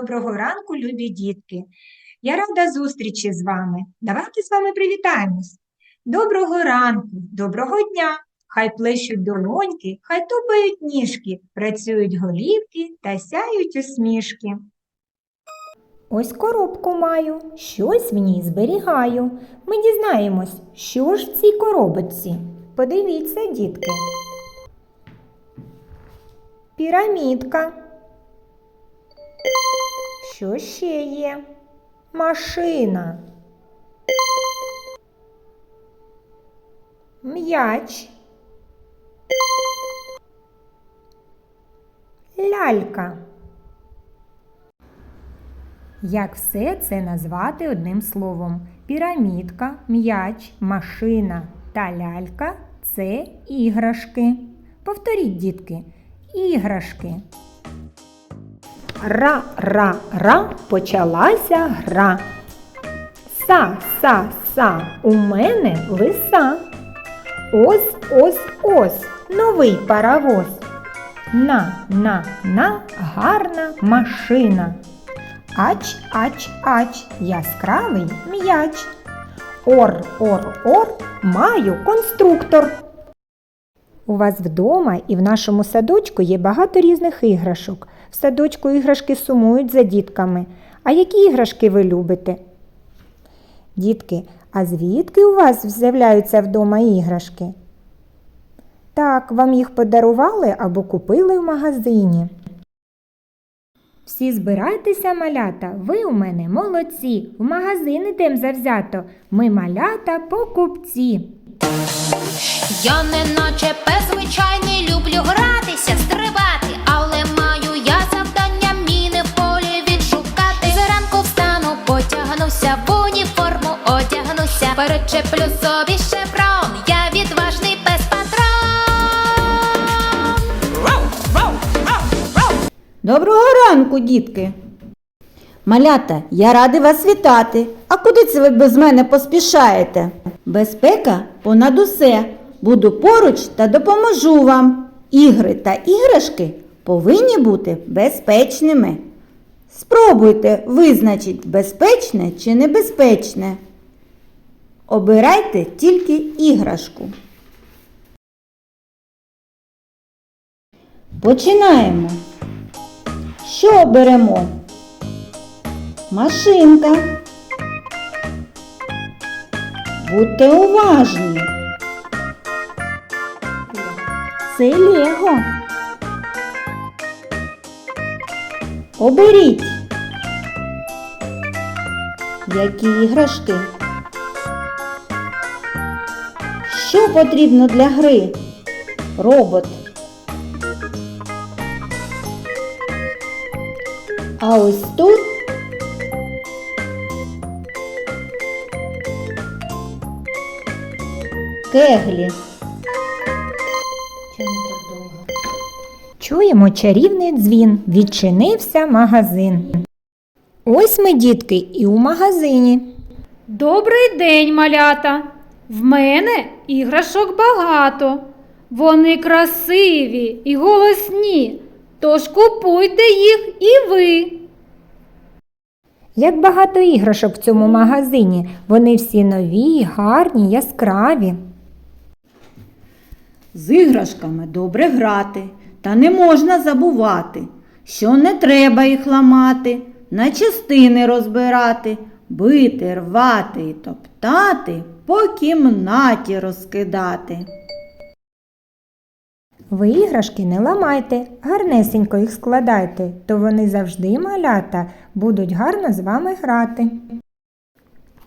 Доброго ранку, любі дітки. Я рада зустрічі з вами. Давайте з вами привітаємось. Доброго ранку, доброго дня. Хай плещуть долоньки, хай тупають ніжки, працюють голівки та сяють усмішки. Ось коробку маю, щось в ній зберігаю. Ми дізнаємось, що ж в цій коробочці. Подивіться, дітки. Пірамідка. Що ще є? Машина. М'яч. Лялька. Як все це назвати одним словом? Пірамідка, м'яч, машина та лялька це іграшки. Повторіть, дітки, іграшки. Ра-ра-ра почалася гра. Са-са-са у мене лиса. Ось ось ось новий паровоз. На-на-на гарна машина. Ач, ач, ач, яскравий м'яч. Ор, ор, ор, маю конструктор. У вас вдома і в нашому садочку є багато різних іграшок. В садочку іграшки сумують за дітками. А які іграшки ви любите? Дітки, а звідки у вас з'являються вдома іграшки? Так, вам їх подарували або купили в магазині. Всі збирайтеся, малята, ви у мене молодці. В магазин ідем завзято. Ми малята покупці. Я не наче пес звичайний, люблю гратися, стрибати, але маю я завдання міни в полі відшукати. Зранку встану, потягнуся в уніформу, одягнуся, перечеплю собі шеврон. Я відважний пес патрон. Доброго ранку, дітки. Малята, я радий вас вітати. А куди це ви без мене поспішаєте? Безпека понад усе. Буду поруч та допоможу вам. Ігри та іграшки повинні бути безпечними. Спробуйте визначити, безпечне чи небезпечне. Обирайте тільки іграшку. Починаємо. Що оберемо? Машинка. Будьте уважні. Це Лего. Оберіть. Які іграшки? Що потрібно для гри? Робот. А ось тут кеглі. Чуємо чарівний дзвін. Відчинився магазин. Ось ми, дітки, і у магазині. Добрий день, малята! В мене іграшок багато. Вони красиві і голосні. Тож купуйте їх і ви. Як багато іграшок в цьому магазині. Вони всі нові, гарні, яскраві. З іграшками добре грати, та не можна забувати, що не треба їх ламати, на частини розбирати, бити, рвати і топтати, по кімнаті розкидати. Ви іграшки не ламайте, гарнесенько їх складайте, то вони завжди, малята, будуть гарно з вами грати.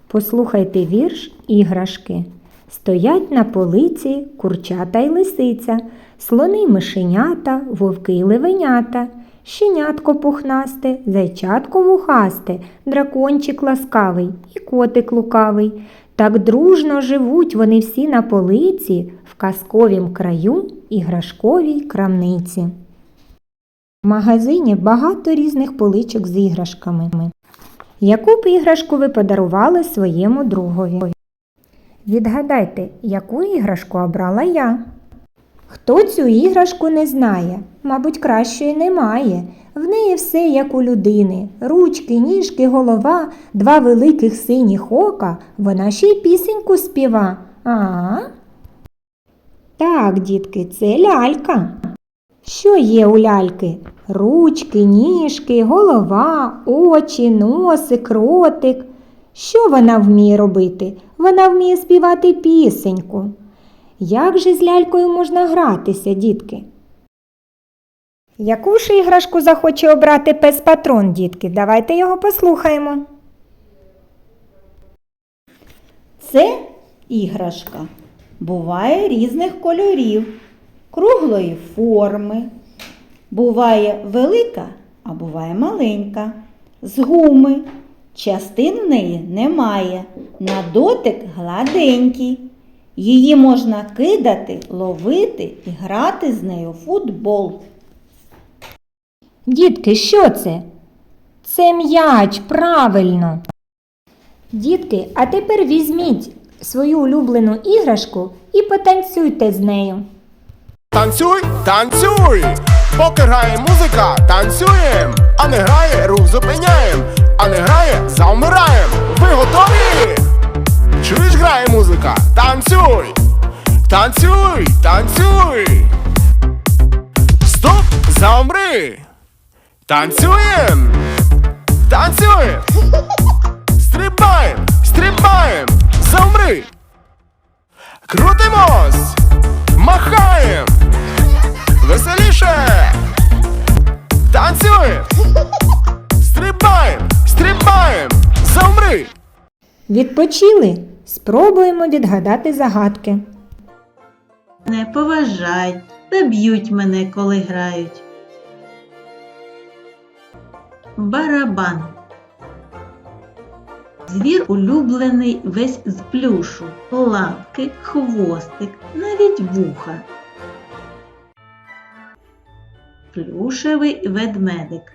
Послухайте вірш іграшки. Стоять на полиці курчата й лисиця, слони мишенята, вовки й левенята, щенятко пухнасте, зайчатко вухасте, дракончик ласкавий і котик лукавий. Так дружно живуть вони всі на полиці в казковім краю іграшковій крамниці. В магазині багато різних поличок з іграшками. Яку б іграшку ви подарували своєму другові? Відгадайте, яку іграшку обрала я? Хто цю іграшку не знає? Мабуть, кращої немає. В неї все як у людини: ручки, ніжки, голова, два великих синіх ока. Вона ще й пісеньку співа. А? Так, дітки, це лялька. Що є у ляльки? Ручки, ніжки, голова, очі, носик, ротик. Що вона вміє робити? Вона вміє співати пісеньку. Як же з лялькою можна гратися, дітки? Яку ж іграшку захоче обрати пес патрон, дітки? Давайте його послухаємо. Це іграшка буває різних кольорів, круглої форми. Буває велика, а буває маленька, з гуми. Частин в неї немає. На дотик гладенький. Її можна кидати, ловити і грати з нею в футбол. Дітки, що це? Це м'яч, правильно. Дітки, а тепер візьміть свою улюблену іграшку і потанцюйте з нею. Танцюй, танцюй! Поки грає музика, танцюєм, а не грає, рух зупиняєм, а не грає, завмираєм. Ви готові? Чуєш, грає музика? Танцюй! Танцюй, танцюй! Стоп, замри! Танцюєм! Танцюєм! Стрибаєм, стрибаєм, замри! Крутимось! Махаєм! Веселіше! Танцюєм! Стрибаєм! Стрибаєм! Замри! Відпочили? Спробуємо відгадати загадки. Не поважають та б'ють мене, коли грають. Барабан. Звір улюблений весь з плюшу, лапки, хвостик, навіть вуха. Плюшевий ведмедик.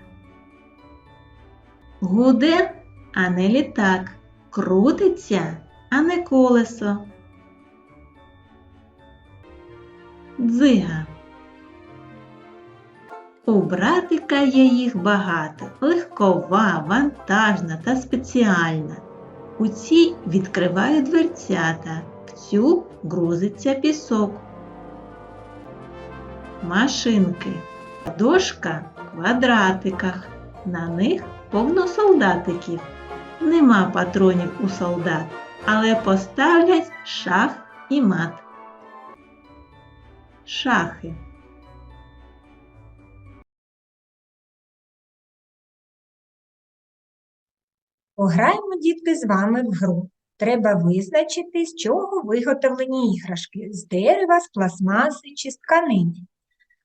Гуде, а не літак. Крутиться, а не колесо. Дзига. У братика є їх багато, легкова, вантажна та спеціальна. У цій відкриваю дверцята, в цю грузиться пісок. Машинки. Дошка в квадратиках. На них повно солдатиків. Нема патронів у солдат, але поставлять шах і мат. Шахи. Пограємо, дітки, з вами в гру. Треба визначити, з чого виготовлені іграшки з дерева, з пластмаси чи з тканини.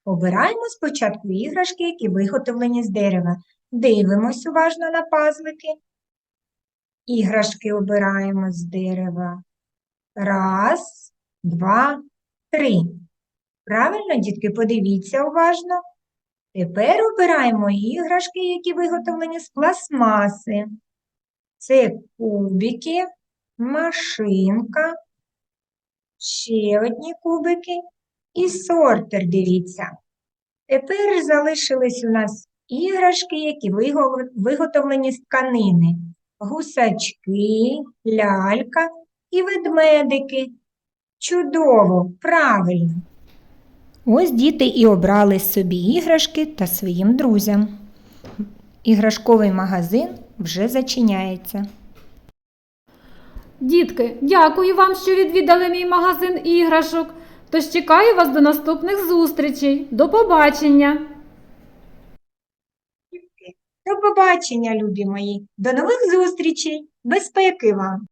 Обираємо спочатку іграшки, які виготовлені з дерева. Дивимось уважно на пазлики. Іграшки обираємо з дерева. Раз, два, три. Правильно, дітки, подивіться уважно. Тепер обираємо іграшки, які виготовлені з пластмаси. Це кубики, машинка, ще одні кубики і сортер, дивіться. Тепер залишились у нас іграшки, які виготовлені з тканини. Гусачки, лялька і ведмедики. Чудово, правильно. Ось діти і обрали собі іграшки та своїм друзям. Іграшковий магазин вже зачиняється. Дітки, дякую вам, що відвідали мій магазин іграшок. Тож чекаю вас до наступних зустрічей. До побачення! До побачення, любі мої. До нових зустрічей. Безпеки вам!